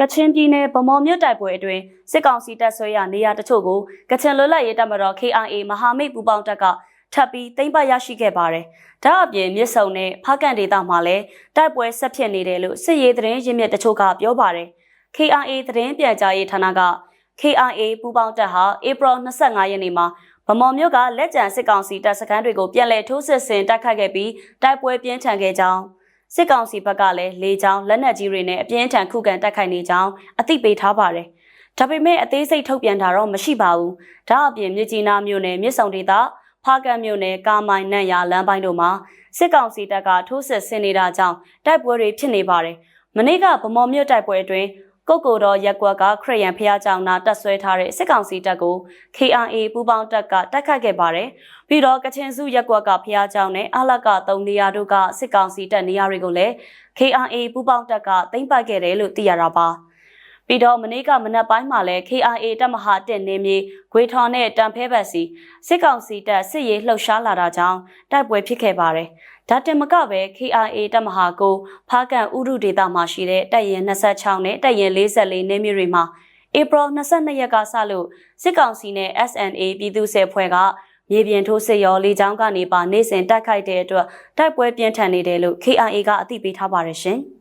ကချင်ပြည်နယ်ဗမော်မြို့တိုက်ပွဲအတွင်းစစ်ကောင်စီတပ်ဆွဲရနေရာတချို့ကိုကချင်လွတ်လပ်ရေးတပ်မတော် KIA မဟာမိတ်ပူးပေါင်းတပ်ကထပ်ပြီးသိမ်းပိုက်ရရှိခဲ့ပါတယ်။ဒါအပြင်မြစ်ဆုံနဲ့ဖားကန်ဒေသမှာလည်းတိုက်ပွဲဆက်ဖြစ်နေတယ်လို့စစ်ရေးသတင်းရင်းမြစ်တချို့ကပြောပါတယ်။ KIA သတင်းပြန်ကြားရေးဌာနက KIA ပူးပေါင်းတပ်ဟာဧပြီ25ရက်နေ့မှာဗမော်မြို့ကလက်ကျန်စစ်ကောင်စီတပ်စခန်းတွေကိုပြန်လည်ထိုးစစ်ဆင်တိုက်ခတ်ခဲ့ပြီးတိုက်ပွဲပြင်းထန်ခဲ့ကြောင်း စစ်ကောင်စီဘက်ကလည်းလေကြောင်းလက်နက်ကြီးတွေနဲ့အပြင်းထန်ခုခံတိုက်ခိုက်နေကြောင်းအသိပေးထားပါတယ်။ဒါပေမဲ့အသေးစိတ်ထုတ်ပြန်တာတော့မရှိပါဘူး။ဒါအပြင်မြကြီးနားမြို့နယ်မြစ်ဆုံဒေသဖားကန်မြို့နယ်ကာမိုင်နန့်ရလမ်းပိုင်းတို့မှာစစ်ကောင်စီတပ်ကထိုးစစ်ဆင်နေတာကြောင့်တိုက်ပွဲတွေဖြစ်နေပါတယ်။မနေ့ကဗမော်မြို့တိုက်ပွဲအတွင်း ကုတ်ကိုတော်ရက်ကွက်ကခရစ်ယန်ဖျားကြောင်နာတက်ဆွဲထားတဲ့စစ်ကောင်စီတပ်ကို KRA ပူးပေါင်းတပ်ကတိုက်ခတ်ခဲ့ပါတယ်။ပြီးတော့ကချင်စုရက်ကွက်ကဖျားကြောင်နဲ့အလကသုံးနေရာတို့ကစစ်ကောင်စီတပ်နေရာတွေကိုလည်း KRA ပူးပေါင်းတပ်ကသိမ်းပိုက်ခဲ့တယ်လို့သိရတာပါ။ ပြီးတော့မနေ့ကမနက်ပိုင်းမှာလည်း KRA တပ်မဟာတက်နေမြေဂွေထော်နဲ့တန်ဖဲဘက်စီစစ်ကောင်စီတပ်စစ်ရေးလှုပ်ရှားလာတာကြောင့်တိုက်ပွဲဖြစ်ခဲ့ပါတယ်။ဒါတင်မကပဲ KRA တပ်မဟာကိုဖားကန်ဥရုဒေသမှာရှိတဲ့တပ်ရင်26နဲ့တပ်ရင်44နေမြေတွေမှာဧပြီ22ရက်ကစလို့စစ်ကောင်စီနဲ့ SNA ပြည်သူ့စစ်ဖွဲ့ကမြေပြင်ထိုးစစ်ရောလေကြောင်းကနေပါနေစဉ်တိုက်ခိုက်တဲ့အတွက်တိုက်ပွဲပြင်းထန်နေတယ်လို့ KIA ကအသိပေးထားပါတယ်ရှင်။